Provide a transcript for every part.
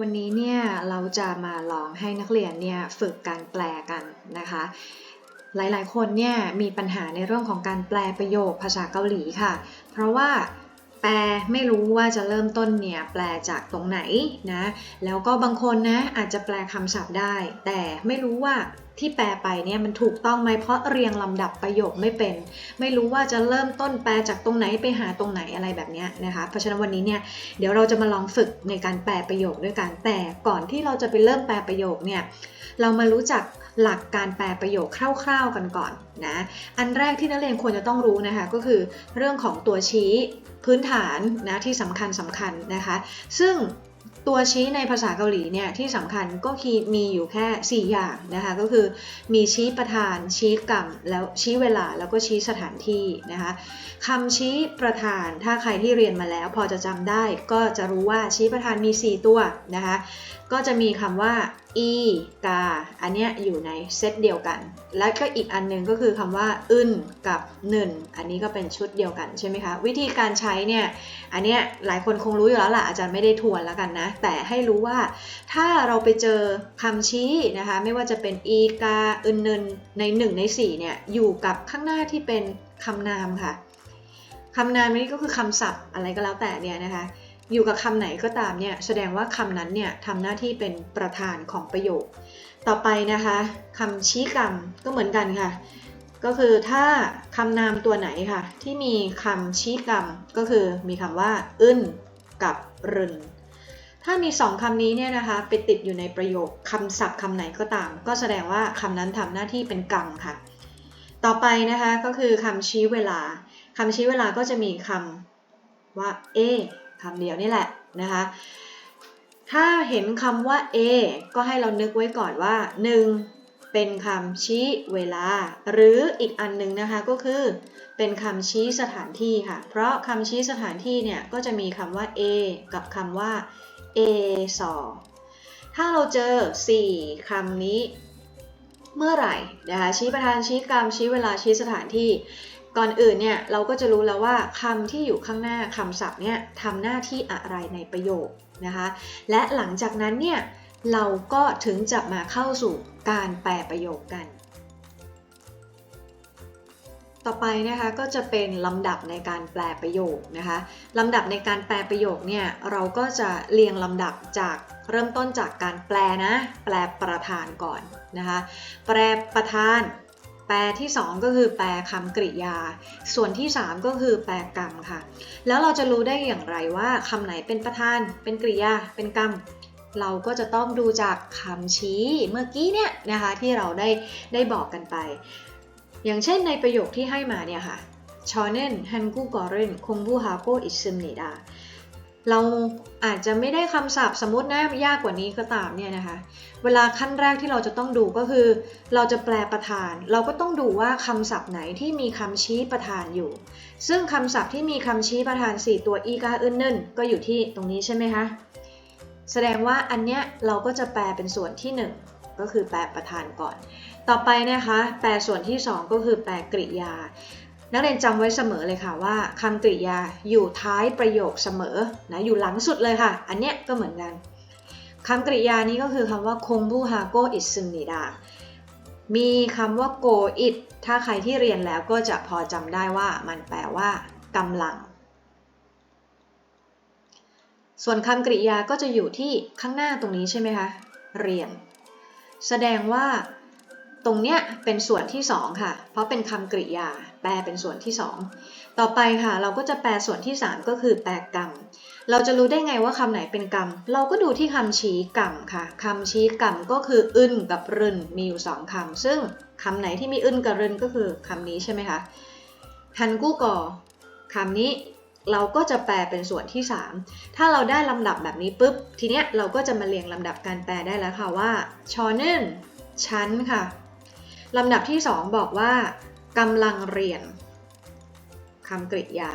วันนี้เนี่ยเราจะมาลองให้นักเรียนเนี่ยฝึกการแปลกันนะคะ หลายๆ คนเนี่ยมีปัญหาในเรื่องของการแปลประโยคภาษาเกาหลีค่ะ เพราะว่าแปลไม่รู้ว่าจะเริ่มต้นเนี่ยแปลจากตรงไหนนะ แล้วก็บางคนนะอาจจะแปลคำศัพท์ได้ แต่ไม่รู้ว่า ที่แปลไปเนี่ยมันถูกต้องไหมเพราะเรียงลำดับประโยคไม่เป็น ไม่รู้ว่าจะเริ่มต้นแปลจากตรงไหนไปหาตรงไหนอะไรแบบนี้นะคะเพราะฉะนั้นวันนี้เนี่ยเดี๋ยวเราจะมาลองฝึกในการแปลประโยคด้วยกันแต่ก่อนที่เราจะไปเริ่มแปลประโยคเนี่ยเรามารู้จักหลักการแปลประโยคคร่าวๆกันก่อนนะอันแรกที่นักเรียนควรจะต้องรู้นะคะก็คือเรื่องของตัวชี้พื้นฐานนะที่สำคัญสำคัญนะคะ ซึ่ง ตัวชี้ในภาษาเกาหลีเนี่ยที่สำคัญก็คือมีอยู่แค่ 4 อย่างนะคะก็คือมีชี้ประธานชี้กรรมแล้วชี้เวลาแล้วก็ชี้สถานที่นะคะคำชี้ประธานถ้าใครที่เรียนมาแล้ว พอจะจำได้ก็จะรู้ว่าชี้ประธานมี 4 ตัวนะคะก็จะมีคำว่าอีกาอันเนี้ยอยู่ในเซตเดียวกัน และก็อีกอันหนึงก็คือคำว่าอึนกับหนึ่นอันนี้ก็เป็นชุดเดียวกันใช่ไหมคะ วิธีการใช้เนี่ยอันเนี้ยหลายคนคงรู้อยู่แล้วล่ะอาจารย์ไม่ได้ทวนแล้วกันนะ แต่ให้รู้ว่าถ้าเราไปเจอคำชี้นะคะ ไม่ว่าจะเป็นอีกาอึนนึนใน1ใน4เนี่ยอยู่กับข้างหน้าที่เป็นคำนามค่ะคำนามนี้ก็คือคำศัพท์อะไรก็แล้วแต่เนี่ยนะคะ อยู่กับคำไหนก็ตามเนี่ยแสดงว่าคำนั้นเนี่ยทำหน้าที่เป็นประธานของประโยค ต่อไปนะคะคำชี้กรรมก็เหมือนกันค่ะ ก็คือถ้าคำนามตัวไหนค่ะ ที่มีคำชี้กรรมก็คือมีคำว่า อึนกับรึนถ้ามีสองคำนี้เนี่ยนะคะไปติดอยู่ในประโยคคำศัพท์คำไหนก็ตาม ก็แสดงว่าคำนั้นทำหน้าที่เป็นกรรมค่ะ ต่อไปนะคะก็คือคำชี้เวลาคำชี้เวลาก็จะมีคำว่าเอ คำเดียวนี่แหละนะคะ ถ้าเห็นคำว่า A ก็ให้เรานึกไว้ก่อนว่า 1. เป็นคำชี้เวลา หรืออีกอันหนึงนะคะก็คือ เป็นคำชี้สถานที่ค่ะ เพราะคำชี้สถานที่เนี่ยก็จะมีคำว่า A กับคำว่า A สอถ้าเราเจอ 4 คำนี้เมื่อไหร่นะคะชี้ประธานชี้กรรมชี้เวลาชี้สถานที่ ก่อนอื่นเนี่ยเราก็จะรู้แล้วว่าคำที่อยู่ข้างหน้าคำศัพท์เนี่ยทำหน้าที่อะไรในประโยคนะคะ และหลังจากนั้นเนี่ยเราก็ถึงจะมาเข้าสู่การแปลประโยคกัน ต่อไปนะคะก็จะเป็นลำดับในการแปลประโยคนะคะลำดับในการแปลประโยคเนี่ยเราก็จะเรียงลำดับจากเริ่มต้นจากการแปลนะ แปลประธานก่อนนะคะ แปลประธาน แปลที่ 2 ก็คือแปลคำกริยา ส่วนที่ 3 ก็คือแปลกรรมค่ะ แล้วเราจะรู้ได้อย่างไรว่าคำไหนเป็นประธาน เป็นกริยา เป็นกรรม เราก็จะต้องดูจากคำชี้เมื่อกี้เนี่ยนะคะที่เราได้ได้บอกกันไป อย่างเช่นในประโยคที่ให้มาเนี่ยค่ะชอนเนนฮันกูกอเรนคงบูฮาโกอิซึมเนดา เราอาจจะไม่ได้คำศัพท์สมมตินะยากกว่านี้ก็ตามเนี่ยนะคะ เวลาขั้นแรกที่เราจะต้องดูก็คือ เราจะแปลประธาน เราก็ต้องดูว่าคำศัพท์ไหนที่มีคำชี้ประธานอยู่ ซึ่งคำศัพท์ที่มีคำชี้ประธาน 4 ตัวอีกาอึนนึนก็อยู่ที่ตรงนี้ใช่ไหมคะแสดงว่าอันเนี้ยเราก็จะแปลเป็นส่วนที่ 1 ก็คือแปลประธานก่อน ต่อไปนะคะ แปลส่วนที่ 2 ก็คือแปลกริยา นักเรียนจำไว้เสมอเลยค่ะว่าคำกริยาอยู่ท้ายประโยคเสมอนะอยู่หลังสุดเลยค่ะ อันเนี้ยก็เหมือนกันคำกริยานี้ก็คือคำว่าคงบูฮาโกอิซึมิดามีคำว่า go it ถ้าใครที่เรียนแล้วก็จะพอจำได้ว่ามันแปลว่ากำลัง ส่วนคำกริยาก็จะอยู่ที่ข้างหน้าตรงนี้ใช่ไหมคะ เรียน แสดงว่าตรงเนี้ยเป็นส่วนที่ 2 ค่ะ เพราะเป็นคำกริยา แปลเป็นส่วนที่ 2 ต่อไปค่ะ เราก็จะแปลส่วนที่ 3 ก็คือแปลกรรม เราจะรู้ได้ไงว่าคำไหนเป็นกรรม เราก็ดูที่คำชี้กรรมค่ะคำชี้กรรมก็คืออึนกับรึนมีอยู่ 2คำซึ่งคำไหนที่มีอึนกับรึนก็คือคำนี้ใช่ไหมคะฮันกู้กอคำนี้เราก็จะแปลเป็นส่วนที่ 3 ถ้าเราได้ลำดับแบบนี้ปุ๊บ ทีเนี้ยเราก็จะมาเรียงลำดับการแปลได้แล้วค่ะว่าชอนึนชั้นค่ะลำดับที่ 2 บอกว่า กำลังเรียนคำกริยา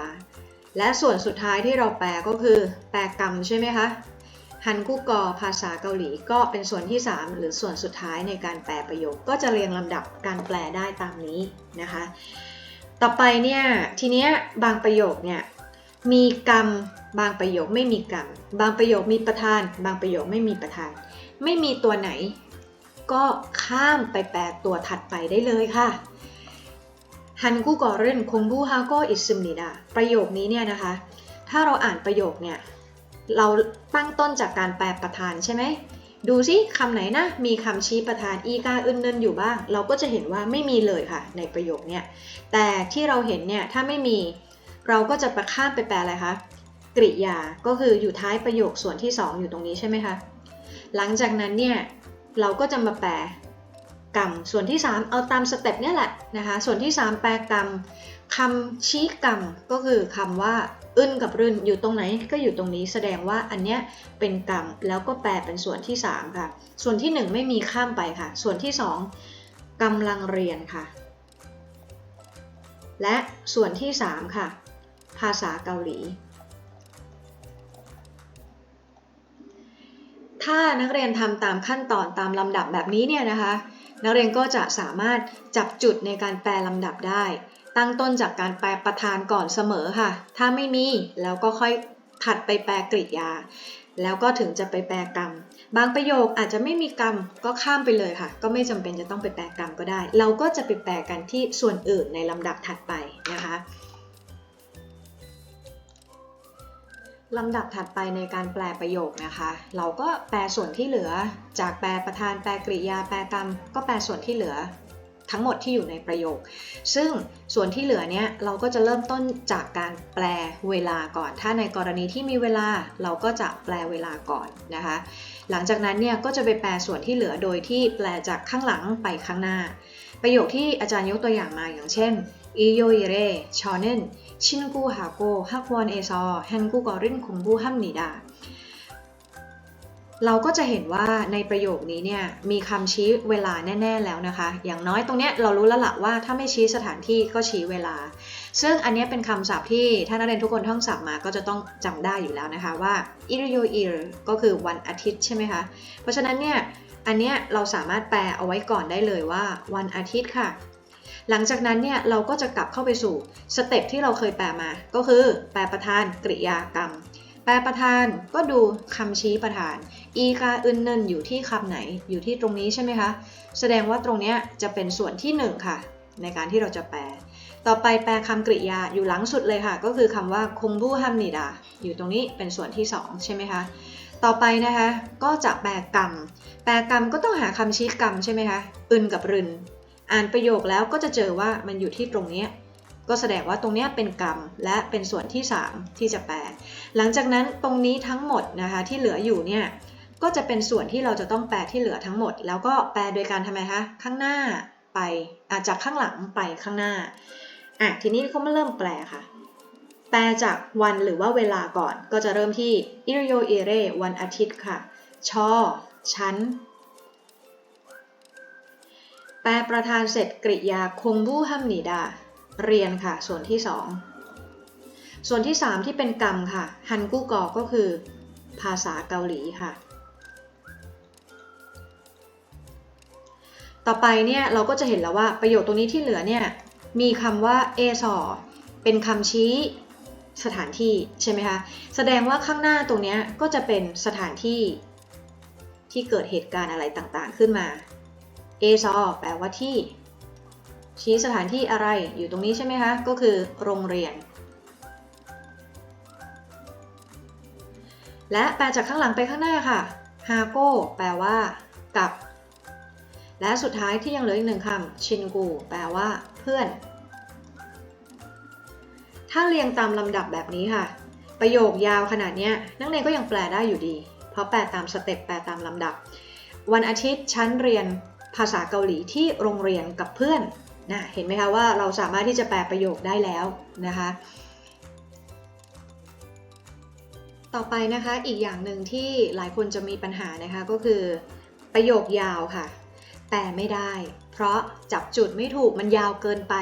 และส่วนสุดท้ายที่เราแปลก็คือ แปลกรรมใช่ไหมคะฮันกุกอภาษาเกาหลีก็เป็นส่วนที่ 3 หรือส่วนสุดท้ายในการแปลประโยค ก็จะเรียงลำดับการแปลได้ตามนี้นะคะ ต่อไปเนี่ยทีเนี้ยบางประโยคเนี่ยมีกรรมบางประโยคไม่มีกรรม บางประโยคมีประธาน บางประโยคไม่มีประธาน ไม่มีตัวไหน ก็ข้ามไปแปลตัวถัดไปได้เลยค่ะ ฮันกูกอเรนคงบูฮาโกอิซึมนิดาประโยคนี้เนี่ยนะคะ ถ้าเราอ่านประโยคเนี่ย เราตั้งต้นจากการแปลประธานใช่ไหม ดูซิคำไหนนะ มีคำชี้ประธานอีกาอึนเนินอยู่บ้าง เราก็จะเห็นว่าไม่มีเลยค่ะ ในประโยคเนี่ย แต่ที่เราเห็นเนี่ย ถ้าไม่มี เราก็จะประข้ามไปแปลอะไรคะ กริยา ก็คืออยู่ท้ายประโยคส่วนที่ 2 อยู่ตรงนี้ใช่ไหมคะ หลังจากนั้นเนี่ย เราก็จะมาแปล กรรม ส่วนที่ 3 เอาตามสเต็ปเนี่ยแหละนะคะ ส่วนที่ 3 แปลกรรมคำชี้กรรมก็คือคำว่า อึนกับรื่นอยู่ตรงไหนก็อยู่ตรงนี้แสดงว่าอันเนี้ยเป็นกรรมแล้วก็แปลเป็นส่วนที่ 3 ค่ะ ส่วนที่ 1 ไม่มีข้ามไปค่ะ ส่วนที่ 2กำลังเรียนค่ะ และส่วนที่ 3 ค่ะ ภาษาเกาหลีถ้านักเรียนทำตามขั้นตอนตามลำดับแบบนี้เนี่ยนะคะ นักเรียนก็จะสามารถจับจุดในการแปลลำดับได้ ตั้งต้นจากการแปลประธานก่อนเสมอค่ะ ถ้าไม่มีแล้วก็ค่อยถัดไปแปลกริยา แล้วก็ถึงจะไปแปลกรรม บางประโยคอาจจะไม่มีกรรมก็ข้ามไปเลยค่ะ ก็ไม่จำเป็นจะต้องไปแปลกรรมก็ได้ เราก็จะไปแปลกันที่ส่วนอื่นในลำดับถัดไปนะคะ ลำดับถัดไปในการแปลประโยคนะคะ เราก็แปลส่วนที่เหลือ จากแปลประธานแปลกริยาแปลกรรม ก็แปลส่วนที่เหลือ ทั้งหมดที่อยู่ในประโยค ซึ่งส่วนที่เหลือเนี้ยเราก็จะเริ่มต้นจากการแปลเวลาก่อน ถ้าในกรณีที่มีเวลาเราก็จะแปลเวลาก่อนนะคะ หลังจากนั้นเนี่ยก็จะไปแปลส่วนที่เหลือโดยที่แปลจากข้างหลังไปข้างหน้า ประโยคที่อาจารย์ยกตัวอย่างมาอย่างเช่นอีโยอิเรชอนนชินกูฮาโกฮักวอน ซอแฮนกูกอรินคุงบูฮัมนิดาเราก็จะเห็นว่าในประโยคนี้เนี่ยมีคำชี้เวลาแน่ ๆ แล้วนะคะ อย่างน้อยตรงเนี้ยเรารู้แล้วละว่าถ้าไม่ชี้สถานที่ก็ชี้เวลา ซึ่งอันนี้เป็นคำศัพท์ที่ถ้านักเรียนทุกคนท่องศัพท์มาก็จะต้องจำได้อยู่แล้วนะคะว่าอิรโยอิรก็คือวันอาทิตย์ใช่ไหมคะ เพราะฉะนั้นเนี่ยอันเนี้ยเราสามารถแปลเอาไว้ก่อนได้เลยว่า วันอาทิตย์ค่ะ หลังจากนั้นเนี่ยเราก็จะกลับเข้าไปสู่สเต็ปที่เราเคยแปลมา ก็คือ แปลประธานกริยากรรม แปลประธานก็ดูคำชี้ประธาน อีกาอึนเนินอยู่ที่คำไหนอยู่ที่ตรงนี้ใช่ไหมคะ แสดงว่าตรงนี้จะเป็นส่วนที่ 1 ค่ะ ในการที่เราจะแปล ต่อไปแปลคำกริยาอยู่หลังสุดเลยค่ะ ก็คือคำว่าคงบูฮัมนิดาอยู่ตรงนี้เป็นส่วนที่ 2 ใช่ไหมคะต่อไปนะคะก็จะแปลกรรม แปลกรรมก็ต้องหาคำชี้กรรมใช่ไหมคะ อึนกับรึน อ่านประโยคแล้วก็จะเจอว่ามันอยู่ที่ตรงนี้ ก็แสดงว่าตรงนี้เป็นกรรมและเป็นส่วนที่ 3 ที่จะแปล หลังจากนั้นตรงนี้ทั้งหมดนะคะที่เหลืออยู่เนี่ยก็จะเป็นส่วนที่เราจะต้องแปลที่เหลือทั้งหมด แล้วก็แปลโดยการทำไมคะข้างหน้าไปอาจากข้างหลังไปข้างหน้าอะทีนี้เขามาเริ่มแปลค่ะ แปลจากวันหรือว่าเวลาก่อนก็จะเริ่มที่อิรโยเอเรวันอาทิตย์ค่ะ ชอ ชั้น ลประธานเสร็จกริยาคงบูฮัมนิดา เรียนค่ะ ส่วนที่ 2 ส่วนที่ 3 ที่เป็นกรรมค่ะ ฮันกู้กอก็คือ ภาษาเกาหลีค่ะ ต่อไปเนี่ยเราก็จะเห็นแล้วว่าประโยคตรงนี้ที่เหลือเนี่ยมีคำว่าเอซอเป็นคำชี้สถานที่ใช่ไหมคะ แสดงว่าข้างหน้าตรงนี้ก็จะเป็นสถานที่ที่เกิดเหตุการณ์อะไรต่างๆขึ้นมา เอซอแปลว่าที่ ชี้สถานที่อะไรอยู่ตรงนี้ใช่ไหมคะ ก็คือโรงเรียน และแปลจากข้างหลังไปข้างหน้าค่ะฮาโก้แปลว่า กับ และสุดท้ายที่ยังเหลืออีกหนึ่งคำชินกู แปลว่า เพื่อน ถ้าเรียงตามลำดับแบบนี้ค่ะ ประโยคยาวขนาดนี้นักเรียนก็ยังแปลได้อยู่ดี เพราะแปลตามสเต็ปแปลตามลำดับ วันอาทิตย์ชั้นเรียน ภาษาเกาหลีที่โรงเรียนกับเพื่อนนะเห็นไหมคะว่าเราสามารถที่จะแปลประโยคได้แล้วนะคะ ต่อไปนะคะอีกอย่างหนึ่งที่หลายคนจะมีปัญหานะคะก็คือประโยคยาวค่ะ แปลไม่ได้ เพราะจับจุดไม่ถูกมันยาวเกินไป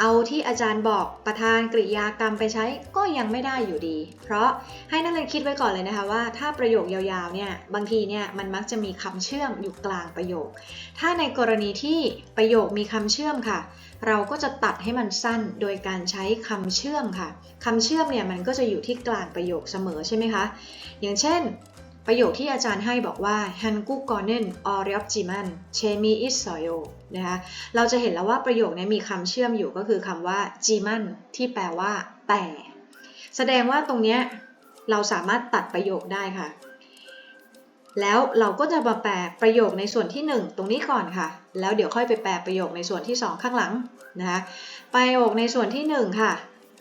เอาที่อาจารย์บอกประธานกริยากรรมไปใช้ก็ยังไม่ได้อยู่ดี เพราะให้นักเรียนคิดไว้ก่อนเลยนะคะว่า ถ้าประโยคยาวๆเนี่ยบางทีเนี่ยมันมักจะมีคำเชื่อมอยู่กลางประโยค ถ้าในกรณีที่ประโยคมีคำเชื่อมค่ะ เราก็จะตัดให้มันสั้นโดยการใช้คำเชื่อมค่ะคำเชื่อมเนี่ยมันก็จะอยู่ที่กลางประโยคเสมอใช่ไหมคะอย่างเช่นประโยคที่อาจารย์ให้บอกว่าฮันกุกอเนนออริอจิมัน เชมีอิสโซโยนะคะเราจะเห็นแล้วว่าประโยคนี้มีคำเชื่อมอยู่ก็คือคำว่าจิมันที่แปลว่า แต่ แสดงว่าตรงนี้เราสามารถตัดประโยคได้ค่ะ แล้วเราก็จะมาแปลประโยคในส่วนที่ 1 ตรงนี้ก่อนค่ะ แล้วเดี๋ยวค่อยไปแปลประโยคในส่วนที่ 2 ข้างหลังนะคะประโยคในส่วนที่ 1 ค่ะ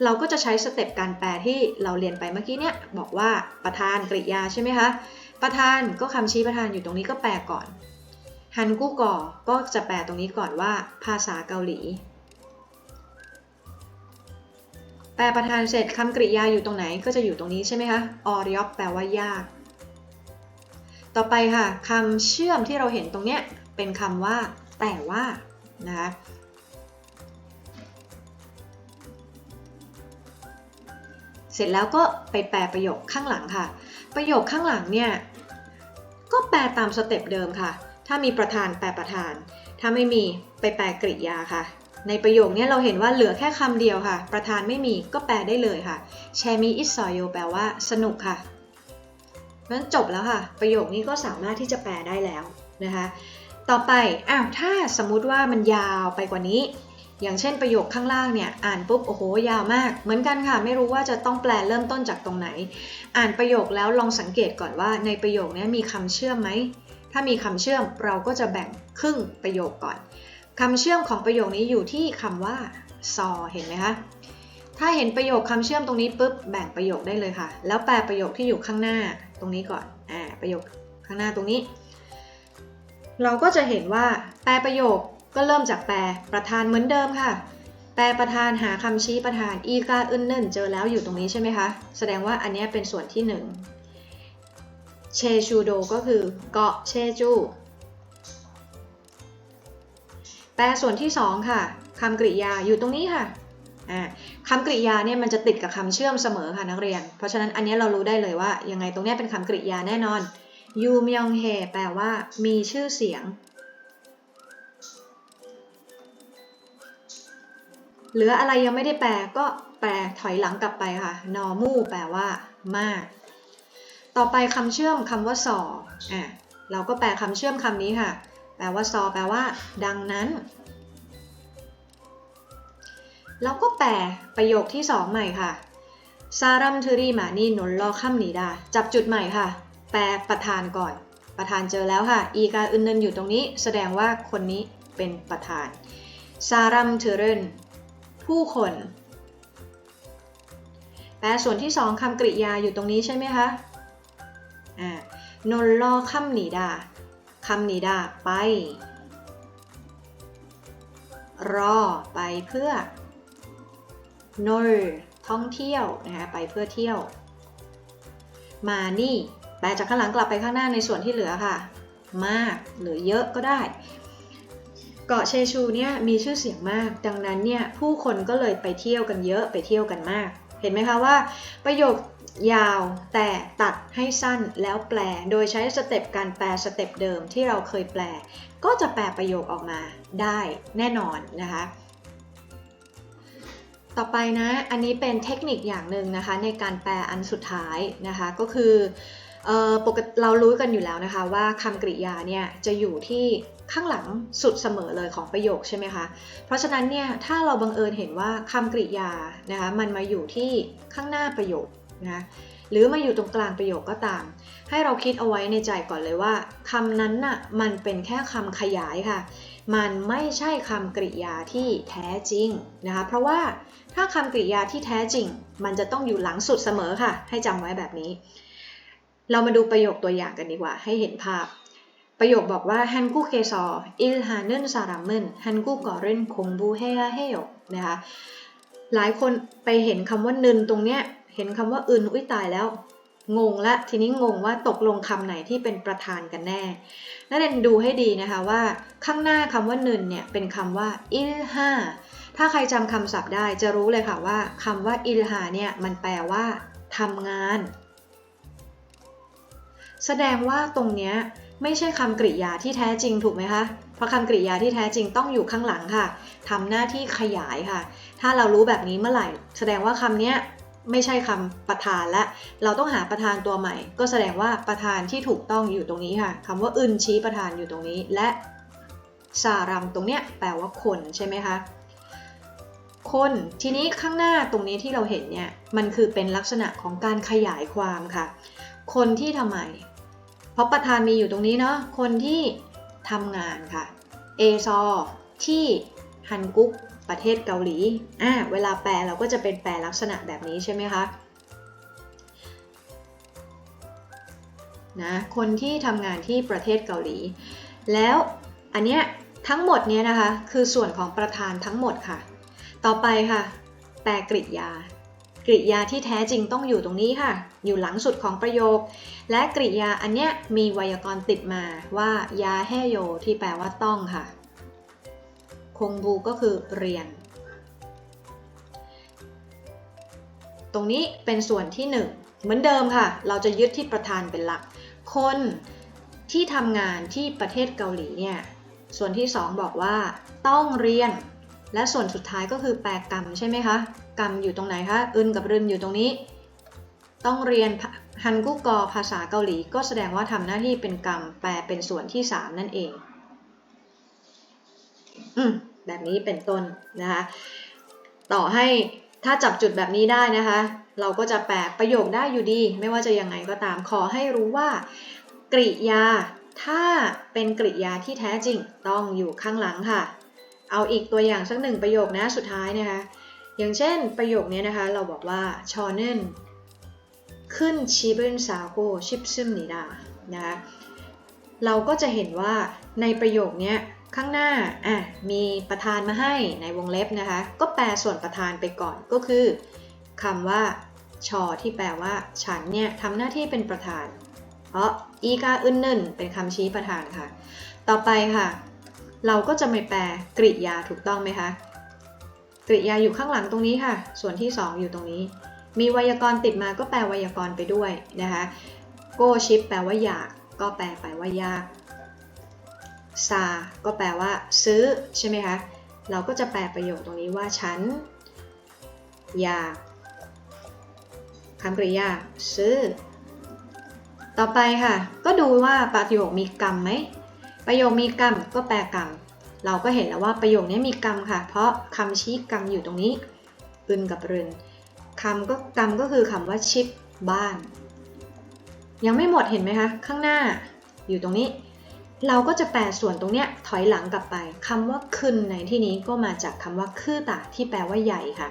เราก็จะใช้สเต็ปการแปลที่เราเรียนไปเมื่อกี้เนี่ยบอกว่าประธานกริยาใช่ไหมคะประธานก็คำชี้ประธานอยู่ตรงนี้ก็แปลก่อน ฮันกู้ก่อก็จะแปลตรงนี้ก่อนว่า ภาษาเกาหลี แปลประธานเสร็จคำกริยาอยู่ตรงไหนก็จะอยู่ตรงนี้ใช่ไหมคะออริอแปลว่ายาก ต่อไปค่ะคำเชื่อมที่เราเห็นตรงเนี้ยเป็นคำว่า แต่ว่านะคะเสร็จแล้วก็ไปแปลประโยคข้างหลังค่ะ ประโยคข้างหลังเนี่ยก็แปลตามสเต็ปเดิมค่ะ ถ้ามีประธานแปลประธาน ถ้าไม่มีไปแปลกริยาค่ะ ในประโยคนี้เราเห็นว่าเหลือแค่คำเดียวค่ะ ประธานไม่มีก็แปลได้เลยค่ะแชมีอิสซอยโยแปลว่าสนุกค่ะนั้นจบแล้วค่ะ ประโยคนี้ก็สามารถที่จะแปลได้แล้วนะคะ ต่อไปอ้าวถ้าสมมุติว่ามันยาวไปกว่านี้ อย่างเช่นประโยคข้างล่างเนี่ยอ่านปุ๊บโอ้โหยาวมาก เหมือนกันค่ะ ไม่รู้ว่าจะต้องแปลเริ่มต้นจากตรงไหน อ่านประโยคแล้วลองสังเกตก่อนว่าในประโยคนี้มีคำเชื่อมไหม ถ้ามีคำเชื่อมเราก็จะแบ่งครึ่งประโยคก่อนคำเชื่อมของประโยคนี้อยู่ที่คำว่าซอเห็นไหมคะ ถ้าเห็นประโยคคำเชื่อมตรงนี้ปุ๊บแบ่งประโยคได้เลยค่ะ แล้วแปลประโยคที่อยู่ข้างหน้าตรงนี้ก่อน อ่า ประโยคข้างหน้าตรงนี้ เราก็จะเห็นว่าแปลประโยคก็เริ่มจากแปลประธานเหมือนเดิมค่ะ แปลประธานหาคำชี้ประธาน อีกาอึนเนินเจอแล้วอยู่ตรงนี้ใช่ไหมคะ แสดงว่าอันนี้เป็นส่วนที่หนึ่ง เชชูโดก็คือเกาะเชจู แปลส่วนที่สองค่ะคำกริยาอยู่ตรงนี้ค่ะอ่าคำกริยาเนี่ยมันจะติดกับคำเชื่อมเสมอค่ะนักเรียน เพราะฉะนั้นอันนี้เรารู้ได้เลยว่ายังไงตรงนี้เป็นคำกริยาแน่นอนยูมยองเฮแปลว่ามีชื่อเสียง เหลืออะไรยังไม่ได้แปลก็แปลถอยหลังกลับไปค่ะ normal แปลว่ามาก ต่อไปคำเชื่อมคำว่าสออะเราก็แปลคำเชื่อมคำนี้ค่ะ แปลว่าซอแปลว่า ดังนั้น เราก็แปลประโยคที่สองใหม่ค่ะซารัมทรีมานี่นนลอคัมนีดา จับจุดใหม่ค่ะ แปลประธานก่อน ประธานเจอแล้วค่ะ อีกาอึนเนนอยู่ตรงนี้ แสดงว่าคนนี้เป็นประธานซารัมเทเรนผู้คน แปลส่วนที่สองคำกริยาอยู่ตรงนี้ใช่ไหมคะ อ่านนลอคัมนีดาคำนีดาไป รอไปเพื่อนลท่องเที่ยวนะคะไปเพื่อเที่ยว มานี่แปลจากข้างหลังกลับไปข้างหน้าในส่วนที่เหลือค่ะ มากหรือเยอะก็ได้ เกาะเชชูเนี่ยมีชื่อเสียงมาก ดังนั้นเนี่ยผู้คนก็เลยไปเที่ยวกันเยอะไปเที่ยวกันมาก เห็นไหมคะว่า ประโยคยาวแต่ตัดให้สั้นแล้วแปล โดยใช้สเต็ปการแปลสเต็ปเดิมที่เราเคยแปล ก็จะแปลประโยคออกมาได้แน่นอนนะคะ ต่อไปนะ อันนี้เป็นเทคนิคอย่างหนึ่งนะคะ ในการแปลอันสุดท้ายนะคะ ก็คือเออปกติเรารู้กันอยู่แล้วนะคะว่าคำกริยาเนี่ยจะอยู่ที่ ข้างหลังสุดเสมอเลยของประโยคใช่ไหมคะ เพราะฉะนั้นเนี่ยถ้าเราบังเอิญเห็นว่าคำกริยานะคะมันมาอยู่ที่ข้างหน้าประโยคนะหรือมาอยู่ตรงกลางประโยคก็ตาม ให้เราคิดเอาไว้ในใจก่อนเลยว่าคำนั้นน่ะมันเป็นแค่คำขยายค่ะ มันไม่ใช่คำกริยาที่แท้จริงนะคะเพราะว่าถ้าคำกริยาที่แท้จริง มันจะต้องอยู่หลังสุดเสมอค่ะ ให้จำไว้แบบนี้ เรามาดูประโยคตัวอย่างกันดีกว่า ให้เห็นภาพ ประโยคบอกว่าฮันกูเคซออิลฮานึนซารัมมึนฮันกูกอเรนคงบูเฮเฮโนะคะหลายคนไปเห็นคำว่านึนตรงเนี้ยเห็นคำว่าอื่นอุ้ยตายแล้ว งงละทีนี้งงว่าตกลงคำไหนที่เป็นประธานกันแน่นักเรียนดูให้ดีนะคะว่าข้างหน้าคำว่านึนเนี่ยเป็นคำว่าอิลฮาถ้าใครจำคำศัพท์ได้จะรู้เลยค่ะว่าคำว่าอิลฮาเนี่ยมันแปลว่าทำงาน แสดงว่าตรงเนี้ย ไม่ใช่คำกริยาที่แท้จริงถูกไหมคะ เพราะคำกริยาที่แท้จริงต้องอยู่ข้างหลังค่ะทำหน้าที่ขยายค่ะ ถ้าเรารู้แบบนี้เมื่อไหร่ แสดงว่าคำนี้ไม่ใช่คำประธานและ เราต้องหาประธานตัวใหม่ ก็แสดงว่าประธานที่ถูกต้องอยู่ตรงนี้ค่ะคำว่าอึนชี้ประธานอยู่ตรงนี้ และสารัมตรงเนี้ยแปลว่าคนใช่ไหมคะคนทีนี้ข้างหน้าตรงนี้ที่เราเห็นเนี่ยมันคือเป็นลักษณะของการขยายความค่ะ คนที่ทำไม เพราะประธานมีอยู่ตรงนี้เนาะคนที่ทำงานค่ะเอซอที่ฮันกุ๊กประเทศเกาหลีอ่าเวลาแปลเราก็จะเป็นแปลลักษณะแบบนี้ใช่ไหมคะนะคนที่ทำงานที่ประเทศเกาหลี แล้วอันเนี้ยทั้งหมดเนี้ยนะคะคือส่วนของประธานทั้งหมดค่ะ ต่อไปค่ะ แปลกริยา กริยาที่แท้จริงต้องอยู่ตรงนี้ค่ะ อยู่หลังสุดของประโยค และกริยาอันเนี้ยมีไวยากรณ์ติดมาว่ายาแฮโยที่แปลว่าต้องค่ะ คงบูก็คือเรียน ตรงนี้เป็นส่วนที่ 1 เหมือนเดิมค่ะ เราจะยึดที่ประธานเป็นหลัก คนที่ทำงานที่ประเทศเกาหลีเนี่ยส่วนที่ 2 บอกว่า ต้องเรียน และส่วนสุดท้ายก็คือแปลกรรมใช่ไหมคะ กรรมอยู่ตรงไหนคะอึนกับรึนอยู่ตรงนี้ ต้องเรียน ฮันกุกอภาษาเกาหลีก็แสดงว่าทำหน้าที่เป็นกรรม แปลเป็นส่วนที่ 3 นั่นเอง อืม แบบนี้เป็นต้นนะคะ ต่อให้ถ้าจับจุดแบบนี้ได้นะคะ เราก็จะแปลประโยคได้อยู่ดี ไม่ว่าจะยังไงก็ตาม ขอให้รู้ว่า กริยา ถ้าเป็นกริยาที่แท้จริงต้องอยู่ข้างหลังค่ะ เอาอีกตัวอย่างสักหนึ่งประโยคนะสุดท้ายนะคะ อย่างเช่นประโยคนี้นะคะ เราบอกว่าชอเนน ขึ้นชิเบนซาโกชิปซึมนิดานะคะเราก็จะเห็นว่าในประโยคนี้ข้างหน้าอะมีประธานมาให้ในวงเล็บนะคะ ก็แปลส่วนประธานไปก่อนก็คือคำว่าชอที่แปลว่า ฉันเนี่ยทำหน้าที่เป็นประธาน เพราะอีกาอึนนึนเป็นคำชี้ประธานค่ะ ต่อไปค่ะ เราก็จะไม่แปลกริยาถูกต้องไหมคะกริยาอยู่ข้างหลังตรงนี้ค่ะ ส่วนที่ 2 อยู่ตรงนี้ มีไวยากรณ์ติดมาก็แปลไวยากรณ์ไปด้วยนะคะโกชิปแปลว่าอยาก ก็แปลไปว่ายากซาก็แปลว่า ซื้อใช่ไหมคะ เราก็จะแปลประโยคตรงนี้ว่าฉัน อยากคำกริยาซื้อ ต่อไปค่ะ ก็ดูว่าประโยคมีกรรมไหม ประโยคมีกรรมก็แปลกรรม เราก็เห็นแล้วว่าประโยคนี้มีกรรมค่ะ เพราะคำชี้กรรมอยู่ตรงนี้อึนกับเรึน คำก็กรรมก็คือคำว่าชิดบ้าน ยังไม่หมดเห็นไหมคะ ข้างหน้าอยู่ตรงนี้ เราก็จะแปลส่วนตรงเนี้ยถอยหลังกลับไปคำว่าขึ้นในที่นี้ก็มาจากคำว่าคือตาที่แปลว่าใหญ่ค่ะ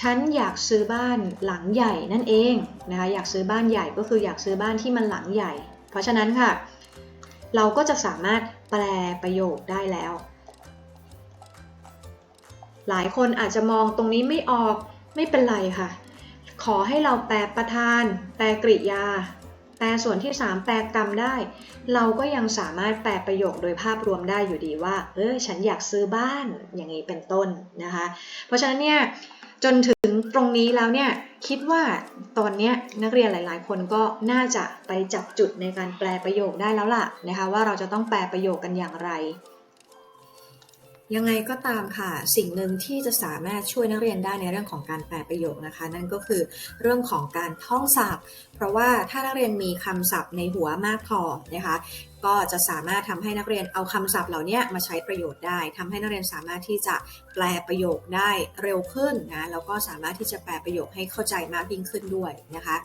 ฉันอยากซื้อบ้านหลังใหญ่นั่นเองนะคะอยากซื้อบ้านใหญ่ก็คืออยากซื้อบ้านที่มันหลังใหญ่ เพราะฉะนั้นค่ะ เราก็จะสามารถแปลประโยคได้แล้ว หลายคนอาจจะมองตรงนี้ไม่ออก ไม่เป็นไรค่ะ ขอให้เราแปลประธาน แปลกริยา แปลส่วนที่ 3 แปลกรรมได้ เราก็ยังสามารถแปลประโยคโดยภาพรวมได้อยู่ดีว่า เออฉันอยากซื้อบ้าน อย่างนี้เป็นต้นนะคะ เพราะฉะนั้นเนี่ยจนถึงตรงนี้แล้วเนี่ยคิดว่าตอนนี้นักเรียนหลาย ๆ คนก็น่าจะไปจับจุดในการแปลประโยคได้แล้วล่ะนะคะว่าเราจะต้องแปลประโยคกันอย่างไร ยังไงก็ตามค่ะ สิ่งหนึ่งที่จะสามารถช่วยนักเรียนได้ในเรื่องของการแปลประโยคนะคะ นั่นก็คือเรื่องของการท่องศัพท์ เพราะว่าถ้านักเรียนมีคำศัพท์ในหัวมากพอนะคะ ก็จะสามารถทำให้นักเรียนเอาคำศัพท์เหล่านี้มาใช้ประโยชน์ได้ทำให้นักเรียนสามารถที่จะแปลประโยคได้เร็วขึ้นนะแล้วก็สามารถที่จะแปลประโยคให้เข้าใจมากยิ่งขึ้นด้วยนะคะ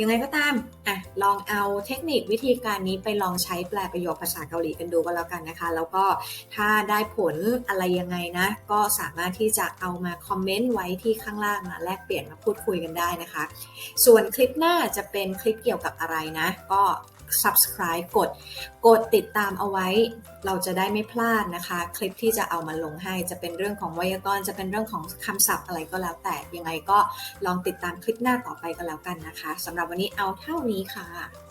ยังไงก็ตามอะลองเอาเทคนิควิธีการนี้ไปลองใช้แปลประโยคภาษาเกาหลีกันดูก็แล้วกันนะคะ แล้วก็ถ้าได้ผลอะไรยังไงนะ ก็สามารถที่จะเอามาคอมเมนต์ไว้ที่ข้างล่างมาแลกเปลี่ยนมาพูดคุยกันได้นะคะ ส่วนคลิปหน้าจะเป็นคลิปเกี่ยวกับอะไรนะ ก็ subscribe กด กดติดตามเอาไว้ เราจะได้ไม่พลาดนะคะ คลิปที่จะเอามาลงให้จะเป็นเรื่องของไวยากรณ์จะเป็นเรื่องของคำศัพท์อะไรก็แล้วแต่ยังไงก็ลองติดตามคลิปหน้าต่อไปก็แล้วกันนะคะสำหรับวันนี้เอาเท่านี้ค่ะ